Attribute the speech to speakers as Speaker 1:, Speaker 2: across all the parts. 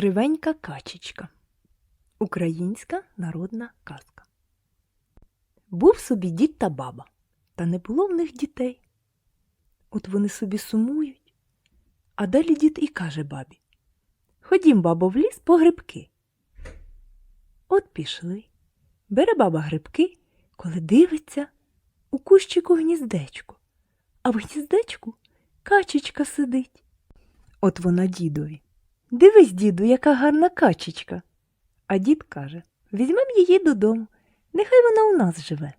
Speaker 1: Кривенька качечка. Українська народна казка. Був собі дід та баба, та не було в них дітей. От вони собі сумують. А далі дід і каже бабі Ходім, бабо, в ліс по грибки. От пішли. Бере баба грибки, коли дивиться у кущику гніздечко, а в гніздечку качечка сидить. От вона дідові. Дивись, діду, яка гарна качечка. А дід каже візьмем її додому, нехай вона у нас живе.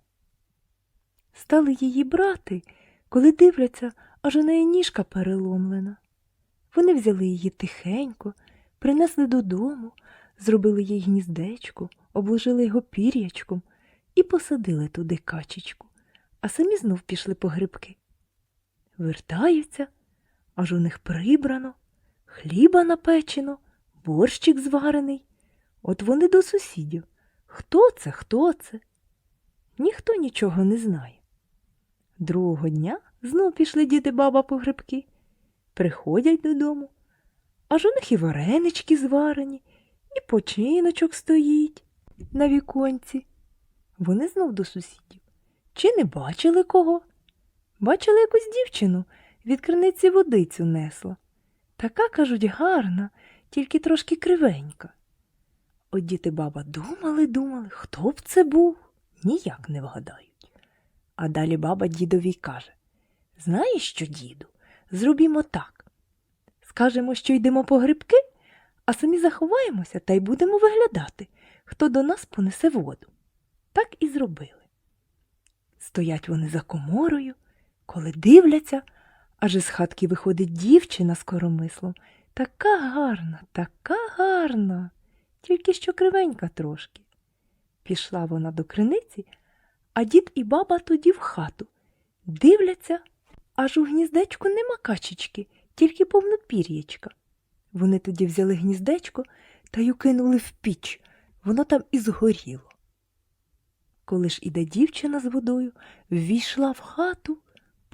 Speaker 1: Стали її брати, коли дивляться, аж у неї ніжка переломлена. Вони взяли її тихенько, принесли додому, зробили їй гніздечко, обложили його пір'ячком і посадили туди качечку, а самі знов пішли по грибки. Вертаються, аж у них прибрано, хліба напечено, борщик зварений. От вони до сусідів. Хто це, хто це? Ніхто нічого не знає. Другого дня знов пішли діти баба по грибки. Приходять додому, аж у них і варенички зварені, і починочок стоїть на віконці. Вони знов до сусідів. Чи не бачили кого? Бачили якусь дівчину, від криниці водицю несла. Така, кажуть, гарна, тільки трошки кривенька. От діти баба думали, думали, хто б це був, ніяк не вгадають. А далі баба дідові каже Знаєш що, діду, зробімо так. Скажемо, що йдемо по грибки, а самі заховаємося та й будемо виглядати, хто до нас понесе воду. Так і зробили. Стоять вони за коморою, коли дивляться, аж із хатки виходить дівчина з коромислом. Така гарна, така гарна, тільки що кривенька трошки. Пішла вона до криниці, а дід і баба тоді в хату. Дивляться, аж у гніздечку нема качечки, тільки повно пір'ячка. Вони тоді взяли гніздечко та й укинули в піч, воно там і згоріло. Коли ж іде дівчина з водою, ввійшла в хату,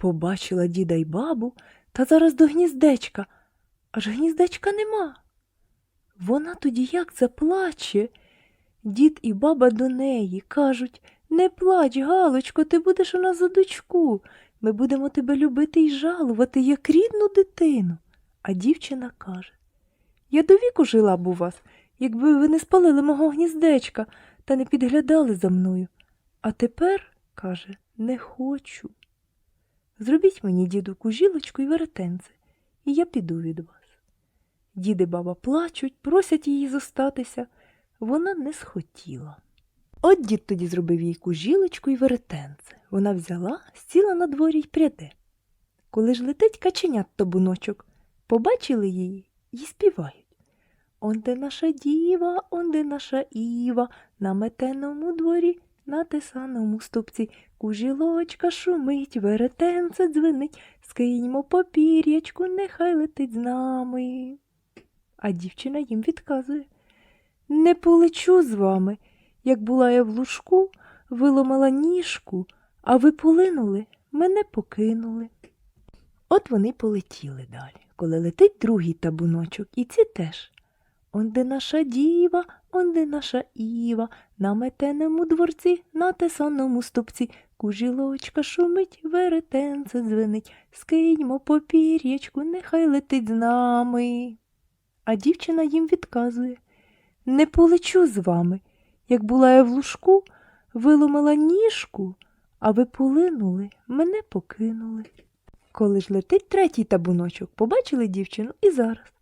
Speaker 1: побачила діда й бабу та зараз до гніздечка, аж гніздечка нема. Вона тоді як заплаче. Дід і баба до неї кажуть Не плач, Галочко, ти будеш у нас за дочку. Ми будемо тебе любити й жалувати, як рідну дитину. А дівчина каже Я до віку жила б у вас, якби ви не спалили мого гніздечка та не підглядали за мною. А тепер, каже, не хочу. Зробіть мені, діду, кужілочку і веретенце, і я піду від вас. Діди баба плачуть, просять її зостатися. Вона не схотіла. От дід тоді зробив їй кужілочку і веретенце. Вона взяла, сіла на дворі й пряде. Коли ж летить каченят табуночок, побачили її й співають. Онде наша діва, онде наша Іва, на метеному дворі, на тесаному ступці, кужілочка шумить, веретенце дзвенить, скиньмо попір'ячку, нехай летить з нами. А дівчина їм відказує Не полечу з вами. Як була я в лужку, виломала ніжку, а ви полинули, мене покинули. От вони полетіли далі, коли летить другий табуночок, і ці теж. Онде наша діва, онде наша Іва, на метеному дворці, на тесаному ступці, кужілочка шумить, веретенце дзвенить, скиньмо попір'ячку, нехай летить з нами. А дівчина їм відказує Не полечу з вами. Як була я в лужку, виломила ніжку, а ви полинули, мене покинули. Коли ж летить третій табуночок, побачили дівчину і зараз.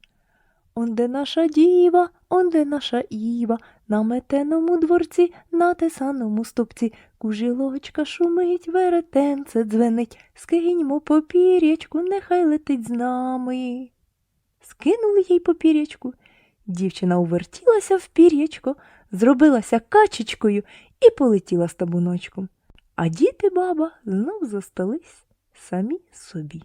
Speaker 1: Онде наша діва, онде наша Іва, на метеному дворці, на тесаному стопці, кужілочка шумить, веретенце дзвенить, скиньмо попір'ячку, нехай летить з нами. Скинули їй попір'ячку. Дівчина увертілася в пір'ячко, зробилася качечкою і полетіла з табуночком. А діти баба знов зостались самі собі.